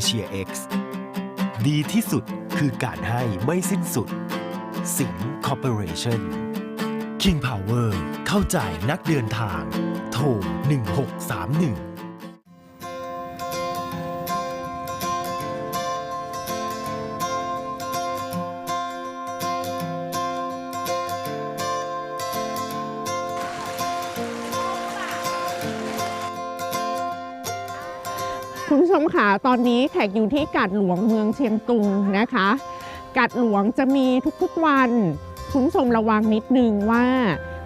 Air Asia X ดีที่สุดคือการให้ไม่สิ้นสุด สิงคอร์ปอเรชั่น King Power เข้าใจนักเดินทาง โทร 1631 ค่ะ ตอนนี้แขกอยู่ที่กาดหลวงเมืองเชียงตุงนะคะ กาดหลวงจะมีทุกๆวันคุณผู้ชมระวังนิดนึงว่า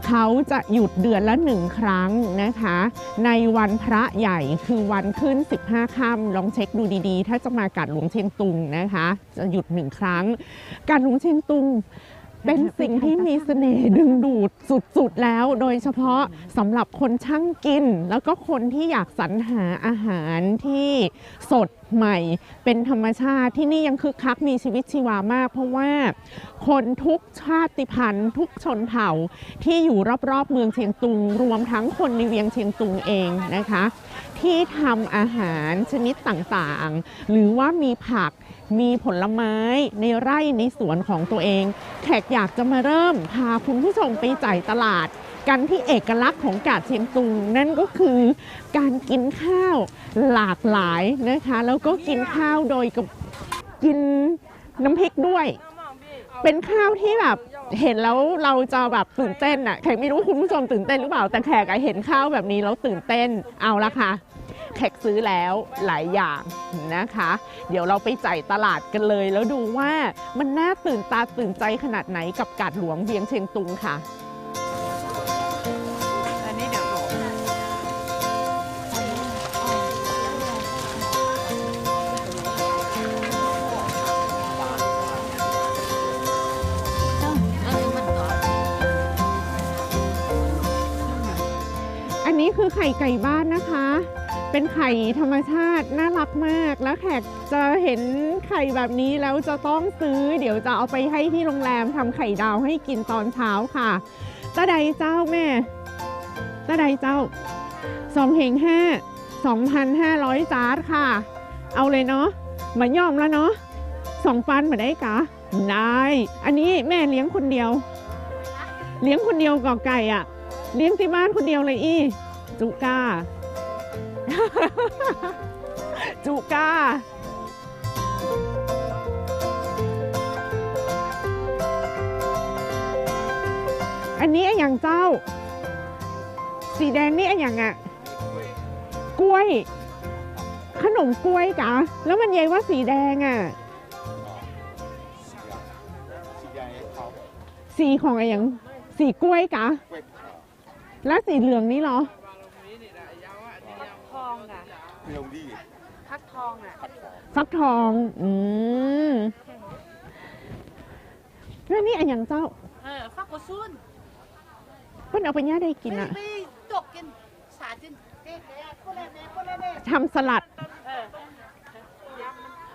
เขาจะหยุดเดือนละหนึ่งครั้งนะคะ ในวันพระใหญ่คือวันขึ้น 15ค่ำลองเช็คดูดีๆ ถ้าจะมากาดหลวงเชียงตุงนะคะ จะหยุดหนึ่งครั้งกาดหลวงเชียงตุง เป็นสิ่งที่มีเสน่ห์ดึงดูดสุดๆแล้ว โดยเฉพาะสำหรับคนช่างกิน แล้วก็คนที่อยากสรรหาอาหารที่สดใหม่ เป็นธรรมชาติที่นี่ยังคึกคักมีชีวิตชีวามาก เพราะว่าคนทุกชาติพันธุ์ ทุกชนเผ่าที่อยู่รอบๆเมืองเชียงตุง รวมทั้งคนในเวียงเชียงตุงเองนะคะ ที่ทำอาหารชนิดต่างๆ หรือว่ามีผัก มีผลไม้ในไร่ในสวนของตัวเอง แขกอยากจะมาเริ่มพาคุณผู้ชมไปจ่ายตลาด กันที่เอกลักษณ์ของกาดเชียงตุง นั่นก็คือการกินข้าวหลากหลายนะคะ แล้วก็กินข้าวโดยกับกินน้ำพริกด้วย เป็นข้าวที่แบบเห็นแล้วเราจะแบบตื่นเต้นอะแขกไม่รู้คุณผู้ชมตื่นเต้นหรือเปล่า แต่แขกเห็นข้าวแบบนี้แล้วตื่นเต้นเอาละค่ะ แขกซื้อแล้วหลายอย่างนะคะ เดี๋ยวเราไปจ่ายตลาดกันเลย แล้วดูว่ามันน่าตื่นตาตื่นใจขนาดไหนกับกาดหลวงเวียงเชียงตุงค่ะอันนี้เดี๋ยวโหลอันนี้คือไข่ไก่บ้านนะคะ เป็นไข่ธรรมชาติน่ารักมาก แล้วแขกจะเห็นไข่แบบนี้แล้วจะต้องซื้อ เดี๋ยวจะเอาไปให้ที่โรงแรมทำไข่ดาวให้กินตอนเช้าค่ะตาใดเจ้าแม่ตาใดเจ้าสองเฮงห้าสองพันห้าร้อยจาร์ค่ะ เอาเลยเนาะมายอมแล้วเนาะสองปันมาได้กะได้ อันนี้แม่เลี้ยงคนเดียว เลี้ยงคนเดียวกอไก่อะเลี้ยงที่บ้านคนเดียวเลยอีจุก้า จุก้าอันนี้ไอ้อย่างเจ้า สีแดงนี่ไอ้อย่างอะกล้วย ขนมกล้วยกะแล้วมันเยว่าสีแดงอะสีของไอ้อย่างสีกล้วยกะแล้วสีเหลืองนี่เหรอ อะพักทองอะฟักทอง อืมแล้วนี่อันอย่างเจ้าเออฟักกซุนเพิ่นเอาไปย่าได้กินไม่อะไม่ตกกินสาจินเด็กเลยอะคนเล่นเนี่ยคนเล่นเนี่ยทำสลัด เออ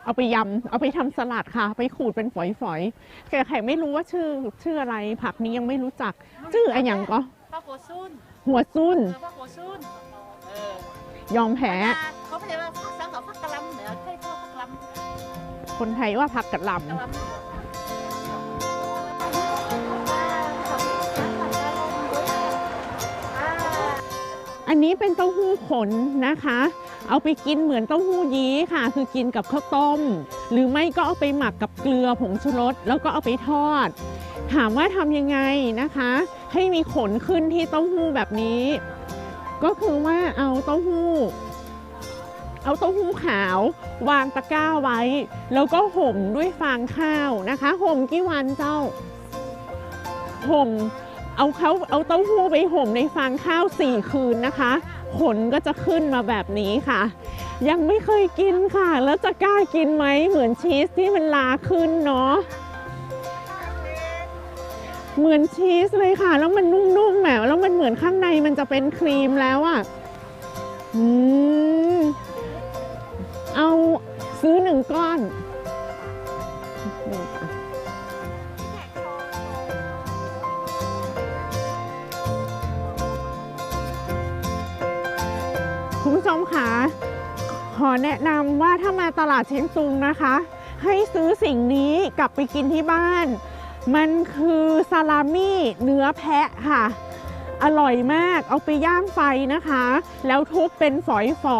เอาไปยำ เอาไปทำสลัดค่ะ ไปขูดเป็นฝอยๆแต่ไข่ไม่รู้ว่าชื่อ ชื่ออะไร ผักนี้ยังไม่รู้จัก ชื่ออันอย่างก็ ฟักกซุนหัวซุนเออฟักกซุนเออ ยอมแพ้ เขาไม่ได้ว่าฟักสังกับฟักกะลำเหนือใช่เขาฟักกะลำคนไทยว่าผักกะหล่กะลำำอันนี้เป็นเต้าหู้ขนนะคะ เอาไปกินเหมือนเต้าหู้ยี้ค่ะ คือกินกับข้าวต้ม หรือไม่ก็เอาไปหมักกับเกลือผงชูรสแล้วก็เอาไปทอด ถามว่าทำยังไงนะคะ ให้มีขนขึ้นที่เต้าหู้แบบนี้ ก็คือว่าเอาเต้าหู้ เอาเต้าหู้ขาว วางตะกร้าไว้ แล้วก็ห่มด้วยฟางข้าวนะคะห่มกี่วันเจ้าห่มเอาเขาเอาเต้าหู้ไปห่มในฟางข้าวสี่คืนนะคะ ขนก็จะขึ้นมาแบบนี้ค่ะ ยังไม่เคยกินค่ะ แล้วจะกล้ากินไหมเหมือนชีสที่มันลาขึ้นเนาะ เหมือนชีสเลยค่ะ แล้วมันนุ่มๆแบบแล้วมันเหมือนข้างในมันจะเป็นครีมแล้วอะ่ะอืมเอาซื้อหนึ่งก้อนคุณผู้ชมค่ะขอแนะนำว่าถ้ามาตลาดเชียงตุงนะคะ ให้ซื้อสิ่งนี้กลับไปกินที่บ้าน มันคือซาลามี่เนื้อแพะค่ะ อร่อยมากเอาไปย่างไฟนะคะ แล้วทุบเป็นฝ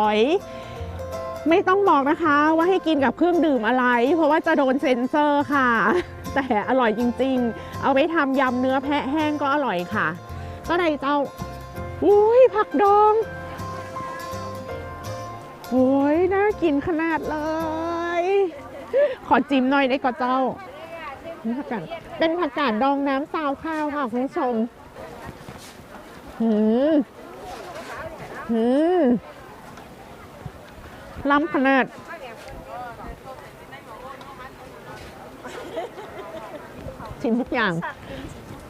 อยๆ ไม่ต้องบอกนะคะว่าให้กินกับเครื่องดื่มอะไร เพราะว่าจะโดนเซ็นเซอร์ค่ะ แต่อร่อยจริงๆ เอาไปทำยำเนื้อแพะแห้งก็อร่อยค่ะ ก็ในเจ้าอุ้ยผักดองโอ้ยน่ากินขนาดเลย ขอจิ้มหน่อยได้ก่อนเจ้า นี่ผักกาดเป็นผักกาดดองน้ำซาวข้าวค่ะคุณผู้ชมหืมหืมล้ำขนาดชิมทุกอย่าง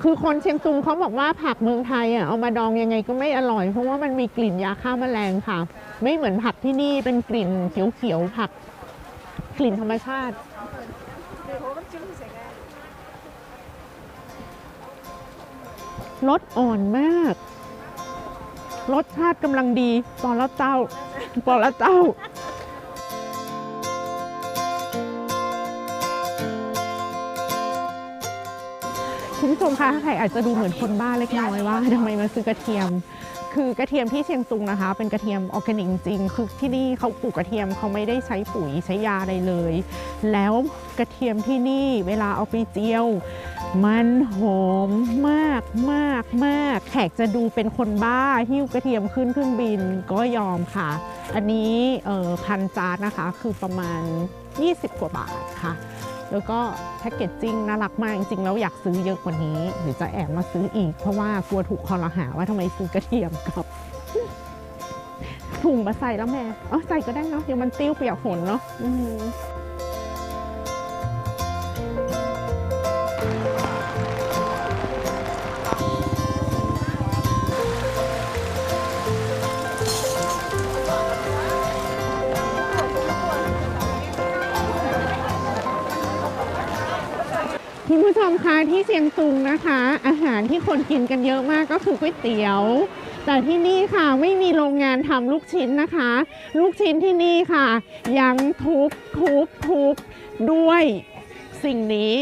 คือคนเชียงตุงเขาบอกว่าผักเมืองไทยอะเอามาดองยังไงก็ไม่อร่อย เพราะว่ามันมีกลิ่นยาฆ่าแมลงค่ะ ไม่เหมือนผักที่นี่เป็นกลิ่นเขียวๆผัก กลิ่นธรรมชาติ รสอ่อนมาก รสชาติกำลังดีปอละเจ้าปอละเจ้าคุณผู้ชมคะใครอาจจะดูเหมือนคนบ้าเล็กน้อยว่าทำไมมาซื้อกระเทียม คือกระเทียมที่เชียงตุงนะคะ เป็นกระเทียมออร์แกนิกจริง คือที่นี่เขาปลูกกระเทียมเขาไม่ได้ใช้ปุ๋ยใช้ยาอะไรเลย แล้วกระเทียมที่นี่เวลาเอาไปเจียว มันหอมมากมากมากแขกจะดูเป็นคนบ้าหิ้วกระเทียมขึ้นเครื่องบินก็ยอมค่ะ อันนี้เอ่อพันจานนะคะคือประมาณ 20 กว่าบาทค่ะ แล้วก็แพ็กเกจจิ้งน่ารักมากจริงๆแล้วอยากซื้อเยอะกว่านี้หรือจะแอบมาซื้ออีก เพราะว่ากลัวถูกคอรหาว่าทำไมซื้อกระเทียมกับถุงมาใส่แล้วแม่อ๋อใส่ก็ได้เนาะเดี๋ยวมันติ้วเปียกฝนเนาะ ผู้ชมคะที่เชียงตุงนะคะ อาหารที่คนกินกันเยอะมากก็คือก๋วยเตี๋ยว แต่ที่นี่ค่ะไม่มีโรงงานทำลูกชิ้นนะคะ ลูกชิ้นที่นี่ค่ะ ยังทุบทุบทุบด้วยสิ่งนี้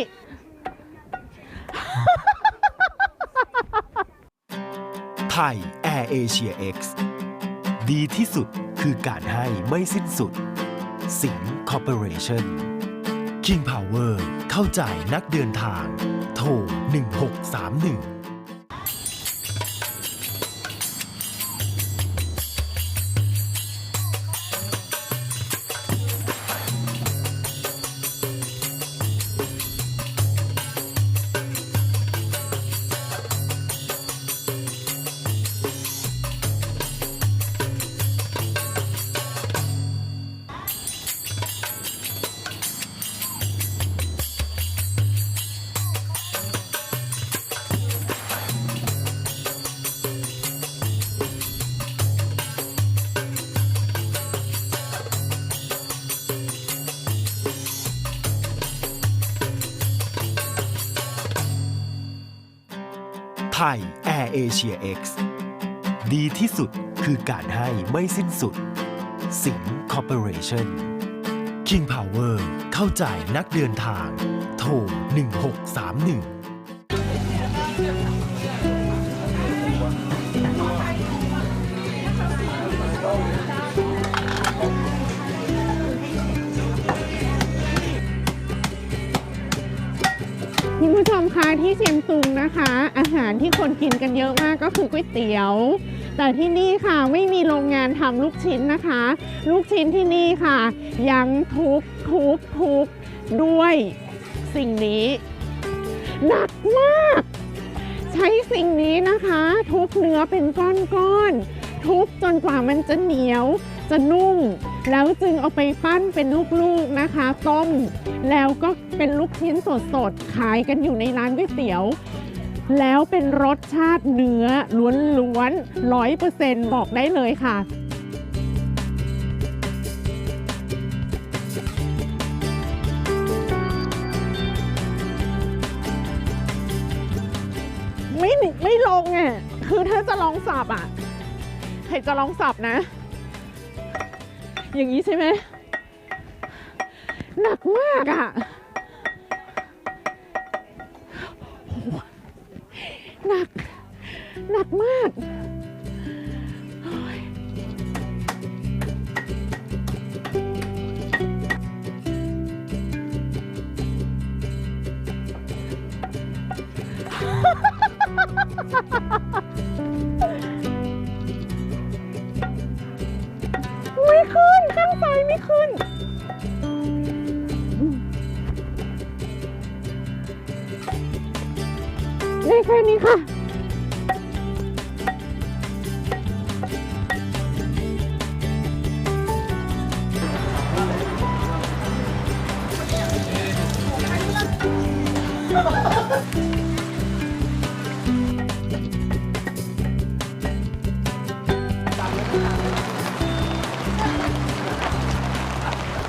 ไทย Air Asia X ดีที่สุดคือการให้ไม่สิ้นสุด สิงคอร์ปอเรชั่น King Power เข้าใจนักเดินทาง โทร 1631 ไทย Air Asia X ดีที่สุดคือการให้ไม่สิ้นสุด สิงคอร์ปอเรชั่น King Power เข้าใจนักเดินทาง โทร 1631าหารที่คนกินกันเยอะมากก็คือก๋วยเตี๋ยว แต่ที่นี่ค่ะไม่มีโรงงานทำลูกชิ้นนะคะ ลูกชิ้นที่นี่ค่ะ ยังทุบทุบทุบด้วยสิ่งนี้ หนักมาก ใช้สิ่งนี้นะคะ ทุบเนื้อเป็นก้อนๆทุบจนกว่ามันจะเหนียวจะนุ่มแล้วจึงเอาไปปั้นเป็นลูกๆนะคะ ต้ม แล้วก็เป็นลูกชิ้นสดๆ ขายกันอยู่ในร้านก๋วยเตี๋ยว แล้วเป็นรสชาติเนื้อล้วนๆร้อยเปอร์เซ็นต์บอกได้เลยค่ะไม่หนีไม่ลงอะคือถ้าจะลองสับอะใครจะลองสับนะ อย่างนี้ใช่ไหมหนักมากอะ หนัก หนักมาก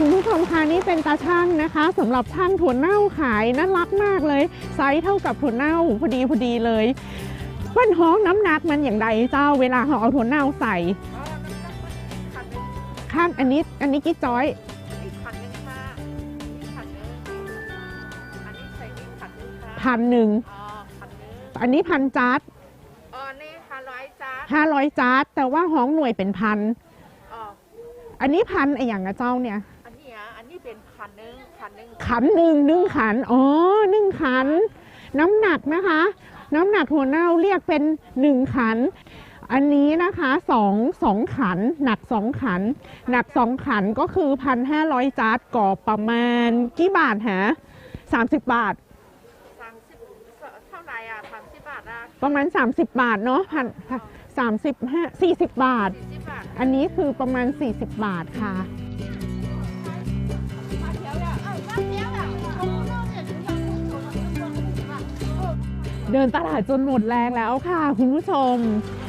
คุณผู้ชมคะนี่เป็นตาช่างนะคะสำหรับช่างถั่วเน่าขายน่ารักมากเลยไซส์เท่ากับถั่วเน่าพอดีพอดีเลยวันท้องน้ำหนักมันอย่างไรเจ้าเวลาเขาเอาถั่วเน่าใส่ขันหนึ่งข้างอันนี้อันนี้กิ๊กจ้อยนี่ขันหนึ่งค่ะนี่ขันหนึ่งอันนี้ใส่นี่ขันหนึ่งค่ะพันหนึ่งอ๋อขันหนึ่งอันนี้พันจัดอ๋อนี่ห้าร้อยจ้าห้าร้อยจัดแต่ว่าห้องหน่วยเป็นพันอ๋ออันนี้พันไออย่างอะเจ้าเนี่ย อันนี้อะอันนี้เป็นขันหนึ่ง ขันหนึ่งขันหนึ่งหนึ่งขัน อ๋อหนึ่งขัน น้ำหนักนะคะ น้ำหนักถั่วเน่าเรียกเป็นหนึ่งขัน อันนี้นะคะสองสองขัน หนักสองขัน หนักสองขันก็คือพันห้าร้อยจาร์ดก่อประมาณกี่บาทฮะสามสิบบาทสามสิบเท่าไหร่อะสามสิบบาทอะประมาณ30บาทเนาะพันสามสิบห้าสี่สิบบาทสี่สิบบาทอันนี้คือประมาณ40บาทค่ะ เดินตลาดจนหมดแรงแล้วค่ะ คุณผู้ชม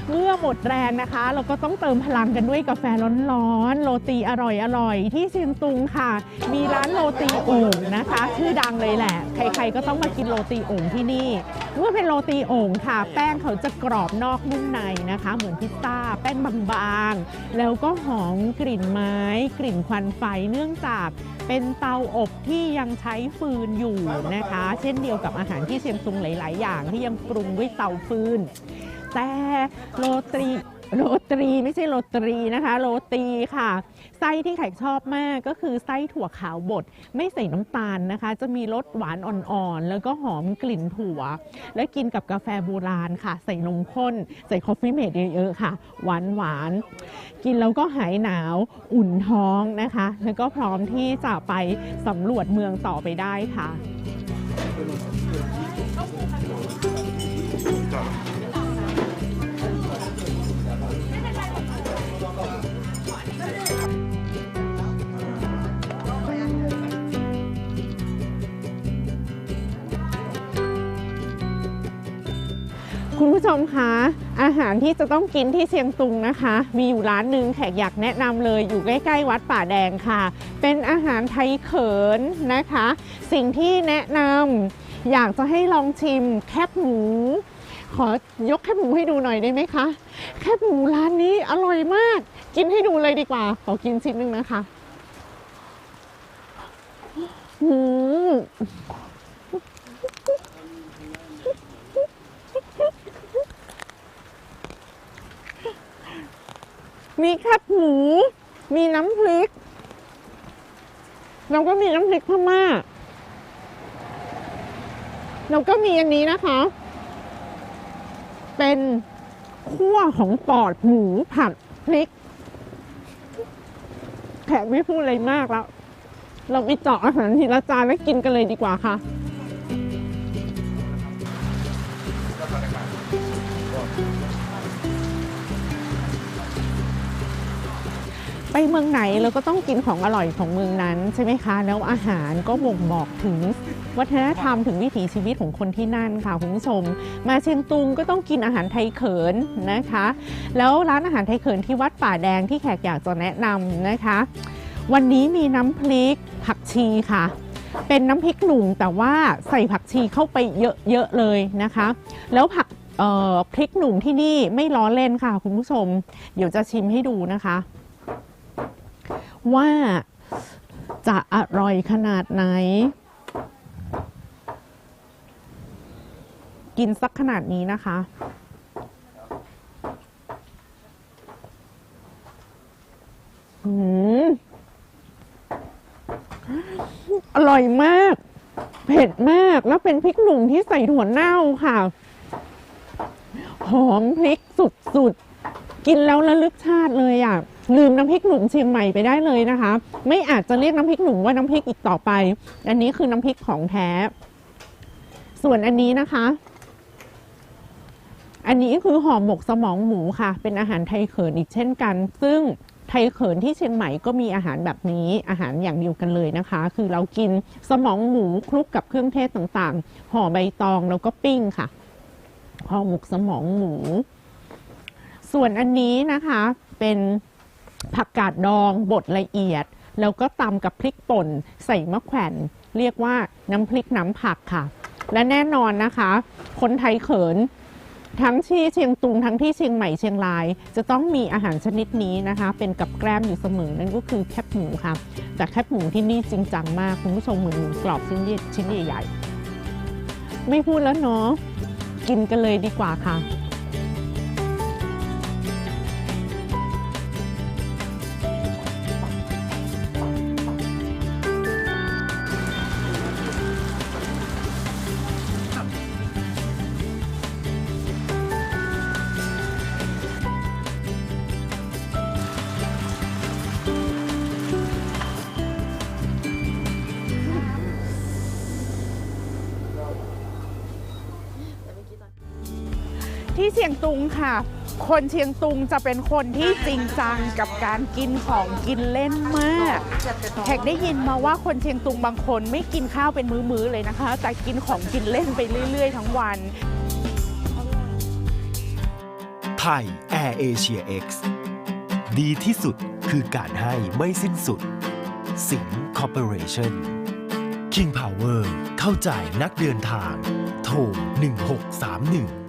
เมื่อหมดแรงนะคะ เราก็ต้องเติมพลังกันด้วยกาแฟร้อนๆ โรตีอร่อยๆที่เชียงตุงค่ะ มีร้านโรตีโอ่งนะคะ ชื่อดังเลยแหละ ใครๆก็ต้องมากินโรตีโอ่งที่นี่ เมื่อเป็นโรตีโอ่งค่ะ แป้งเขาจะกรอบนอกนุ่มในนะคะ เหมือนพิซซ่า แป้งบางๆ แล้วก็หอมกลิ่นไม้ กลิ่นควันไฟเนื่องจากเป็นเตาอบที่ยังใช้ฟืนอยู่นะคะ เช่นเดียวกับอาหารที่เชียงตุงหลาย ๆ อย่างที่ยังปรุงด้วยเตาฟืน แต่โรตีโรตีไม่ใช่โรตีนะคะ โรตีค่ะ ไส้ที่ไข่ชอบมากก็คือไส้ถั่วขาวบดไม่ใส่น้ำตาลนะคะ จะมีรสหวานอ่อนๆ แล้วก็หอมกลิ่นถั่ว และกินกับกาแฟโบราณค่ะ ใส่นมข้น ใส่คอฟฟี่เมดเยอะๆค่ะ หวานหวานๆกินแล้วก็หายหนาวอุ่นท้องนะคะ แล้วก็พร้อมที่จะไปสำรวจเมืองต่อไปได้ค่ะ คุณผู้ชมคะอาหารที่จะต้องกินที่เชียงตุงนะคะ มีอยู่ร้านหนึ่งแขกอยากแนะนำเลยอยู่ใกล้ๆวัดป่าแดงค่ะ เป็นอาหารไทยเขินนะคะ สิ่งที่แนะนำอยากจะให้ลองชิมแคบหมู ขอยกแคบหมูให้ดูหน่อยได้ไหมคะ แคบหมูร้านนี้อร่อยมาก กินให้ดูเลยดีกว่า ขอกินชิ้นหนึ่งนะคะอืม มีแคบหมู มีน้ำพริกแล้วก็มีน้ำพริกพม่าแล้วก็มีอันนี้นะคะ เป็นคั่วของปอดหมูผัดพริก แขกไม่พูดอะไรมากแล้ว เราไปเจาะอาหารทีละจานแล้วกินกันเลยดีกว่าค่ะ ไปเมืองไหนเราก็ต้องกินของอร่อยของเมืองนั้นใช่ไหมคะ แล้วอาหารก็บ่งบอกถึงวัฒนธรรมถึงวิถีชีวิตของคนที่นั่นค่ะคุณผู้ชม มาเชียงตุงก็ต้องกินอาหารไทยเขินนะคะ แล้วร้านอาหารไทยเขินที่วัดป่าแดงที่แขกอยากจะแนะนำนะคะ วันนี้มีน้ำพริกผักชีค่ะเป็นน้ำพริกหนุ่มแต่ว่าใส่ผักชีเข้าไปเยอะ ๆ เลยนะคะ แล้วผักพริกหนุ่มที่นี่ไม่ล้อเล่นค่ะคุณผู้ชม เดี๋ยวจะชิมให้ดูนะคะ ว่าจะอร่อยขนาดไหน กินสักขนาดนี้นะคะ อืมอร่อยมาก เผ็ดมากแล้วเป็นพริกหนุ่มที่ใส่ถั่วเน่าค่ะ หอมพริกสุดๆ กินแล้วระลึกชาติเลยอะ ลืมน้ำพริกหนุ่มเชียงใหม่ไปได้เลยนะคะ ไม่อาจจะเรียกน้ำพริกหนุ่มว่าน้ำพริกอีกต่อไป อันนี้คือน้ำพริกของแท้ ส่วนอันนี้นะคะ อันนี้คือห่อหมกสมองหมูค่ะ เป็นอาหารไทยเขินอีกเช่นกัน ซึ่งไทยเขินที่เชียงใหม่ก็มีอาหารแบบนี้อาหารอย่างเดียวกันเลยนะคะ คือเรากินสมองหมูคลุกกับเครื่องเทศต่างๆ ห่อใบตองแล้วก็ปิ้งค่ะห่อหมกสมองหมู ส่วนอันนี้นะคะเป็น ผักกาดดองบดละเอียด แล้วก็ตำกับพริกป่นใส่มะแขวนเรียกว่าน้ำพริกน้ำผักค่ะ และแน่นอนนะคะ คนไทยเขินทั้งที่เชียงตุงทั้งที่เชียงใหม่เชียงราย จะต้องมีอาหารชนิดนี้นะคะ เป็นกับแกล้มอยู่เสมอนั่นก็คือแคบหมูค่ะแต่แคบหมูที่นี่จริงจังมากคุณผู้ชมเหมือนหมูกรอบชิ้นใหญ่ชิ้นใหญ่ๆไม่พูดแล้วเนาะกินกันเลยดีกว่าค่ะ ตุงค่ะ คนเชียงตุงจะเป็นคนที่จริงจังกับการกินของกินเล่นมากแขกได้ยินมาว่าคนเชียงตุงบางคนไม่กินข้าวเป็นมื้อๆเลยนะคะ แต่กินของกินเล่นไปเรื่อย ๆ ทั้งวัน ไทย Air Asia X ดีที่สุดคือการให้ไม่สิ้นสุด สิงคอร์ปอเรชั่น King Power เข้าใจนักเดินทาง โทร 1631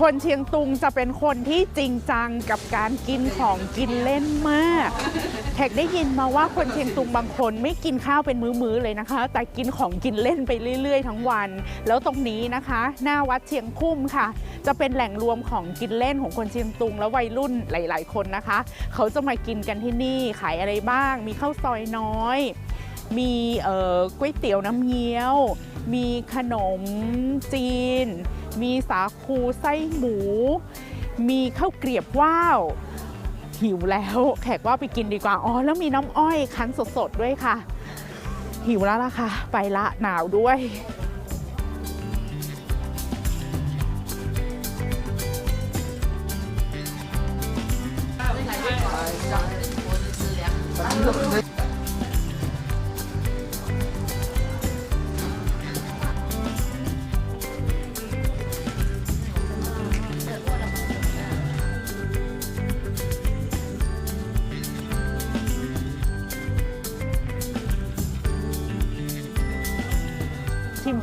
คนเชียงตุงจะเป็นคนที่จริงจังกับการกินของกินเล่นมากแขกได้ยินมาว่าคนเชียงตุงบางคนไม่กินข้าวเป็นมื้อๆเลยนะคะ แต่กินของกินเล่นไปเรื่อย ๆ ทั้งวัน แล้วตรงนี้นะคะ หน้าวัดเชียงพุ่มค่ะ จะเป็นแหล่งรวมของกินเล่นของคนเชียงตุงและวัยรุ่นหลาย ๆ คนนะคะ เขาจะมากินกันที่นี่ขายอะไรบ้าง มีข้าวซอยน้อย มีก๋วยเตี๋ยวน้ำเงี้ยว มีขนมจีน มีสาคูไส้หมู มีข้าวเกรียบว่าวหิวแล้ว แขกว่าไปกินดีกว่า อ๋อ แล้วมีน้ำอ้อยคั้นสดๆด้วยค่ะ หิวแล้วล่ะค่ะ ไปละหนาวด้วย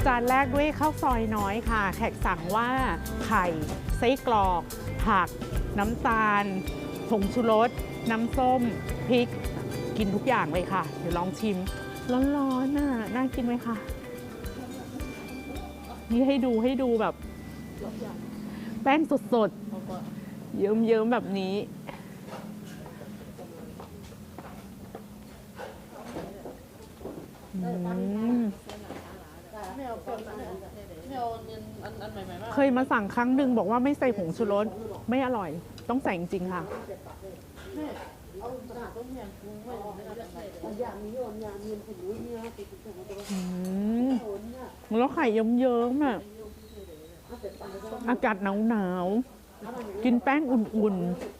จานแรกด้วยข้าวซอยน้อยค่ะ แขกสั่งว่าไข่ไส้กรอก ผัก น้ำตาลผงชูรส น้ำส้ม พริก กินทุกอย่างเลยค่ะ เดี๋ยวลองชิม ร้อนๆน่ะน่ากินไหมคะ นี่ให้ดูให้ดูแบบ แป้งสดๆ เยิ้มๆ แบบนี้อืม เคยมาสั่งครั้งหนึ่งบอกว่าไม่ใส่ผงชูรสไม่อร่อย ต้องใส่จริงๆค่ะ อืมแล้วไข่เยิ้มๆอะอากาศหนาวๆกินแป้งอุ่น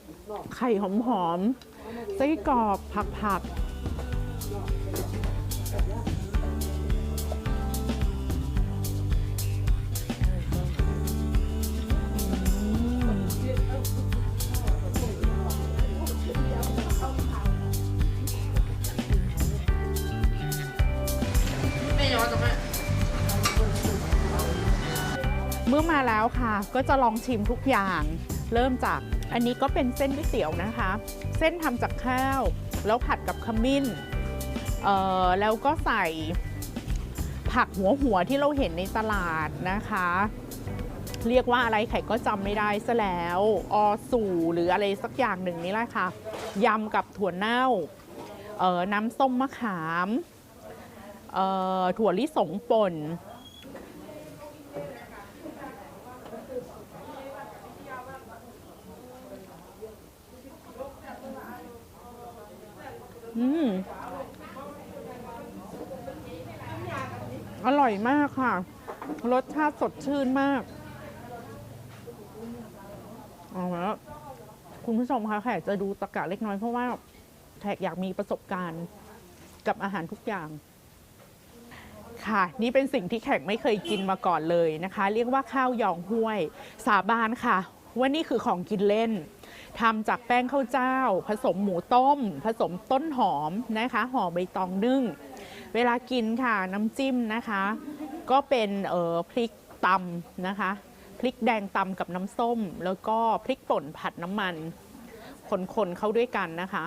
ๆ ไข่หอมๆไส้กรอกผักๆ มื่อมาแล้วค่ะ ก็จะลองชิมทุกอย่าง เริ่มจากอันนี้ก็เป็นเส้นก๋วยเตี๋ยวนะคะ เส้นทำจากข้าว แล้วผัดกับขมิ้นเอ่อแล้วก็ใส่ผักหัวหัวที่เราเห็นในตลาดนะคะ เรียกว่าอะไรไข่ก็จำไม่ได้ซะแล้ว อสู่หรืออะไรสักอย่างหนึ่งนี่แหละค่ะยำกับถั่วเน่าเอ่อน้ำส้มมะขามถั่วลิสงป่น อืมอร่อยมากค่ะ รสชาติสดชื่นมากเอาแล้วคุณผู้ชมคะแขกจะดูตะกะเล็กน้อยเพราะว่าแขกอยากมีประสบการณ์กับอาหารทุกอย่าง ค่ะ นี่เป็นสิ่งที่แขกไม่เคยกินมาก่อนเลยนะคะ เรียกว่าข้าวยองห้วย สาบานค่ะ ว่านี่คือของกินเล่น ทำจากแป้งข้าวเจ้า ผสมหมูต้ม ผสมต้นหอมนะคะห่อใบตองนึ่ง เวลากินค่ะน้ำจิ้มนะคะ ก็เป็นเอ่อพริกตำนะคะ พริกแดงตำกับน้ำส้ม แล้วก็พริกป่นผัดน้ำมันคนๆเข้าด้วยกันนะคะ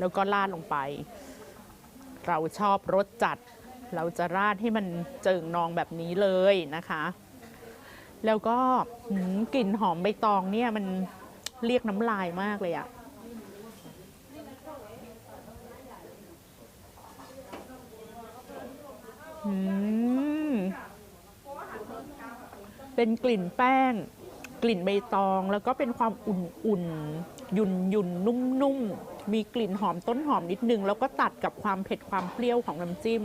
แล้วก็ราดลงไป เราชอบรสจัด เราจะราดให้มันเจิงนองแบบนี้เลยนะคะ แล้วก็หืมกลิ่นหอมใบตองเนี่ยมัน เรียกน้ำลายมากเลยอะเป็นกลิ่นแป้ง กลิ่นใบตองแล้วก็เป็นความอุ่นๆหยุ่นยุนๆนุ่มๆมีกลิ่นหอมต้นหอมนิดนึง แล้วก็ตัดกับความเผ็ดความเปรี้ยวของน้ำจิ้ม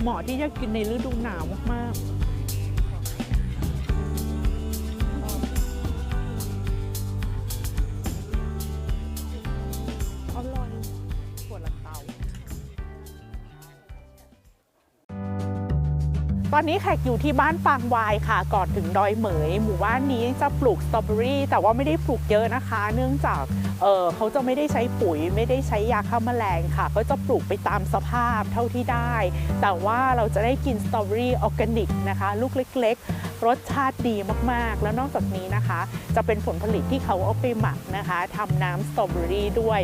เหมาะที่จะกินในฤดูหนาวมากๆ อนนี้แขกอยู่ที่บ้านปางวายค่ะ ก่อนถึงดอยเหมย หมู่บ้านนี้จะปลูกสตรอเบอรี่แต่ว่าไม่ได้ปลูกเยอะนะคะ เนื่องจากเเขาจะไม่ได้ใช้ปุ๋ย ไม่ได้ใช้ยาฆ่าแมลงค่ะ ก็จะปลูกไปตามสภาพเท่าที่ได้ แต่ว่าเราจะได้กินสตรอเบอรี่ออร์แกนิกนะคะ ลูกเล็ก ๆ รสชาติดีมากๆ แล้วนอกจากนี้นะคะ จะเป็นผลผลิตที่เขาเอาไปหมักนะคะทำน้ำสตรอเบอรี่ด้วย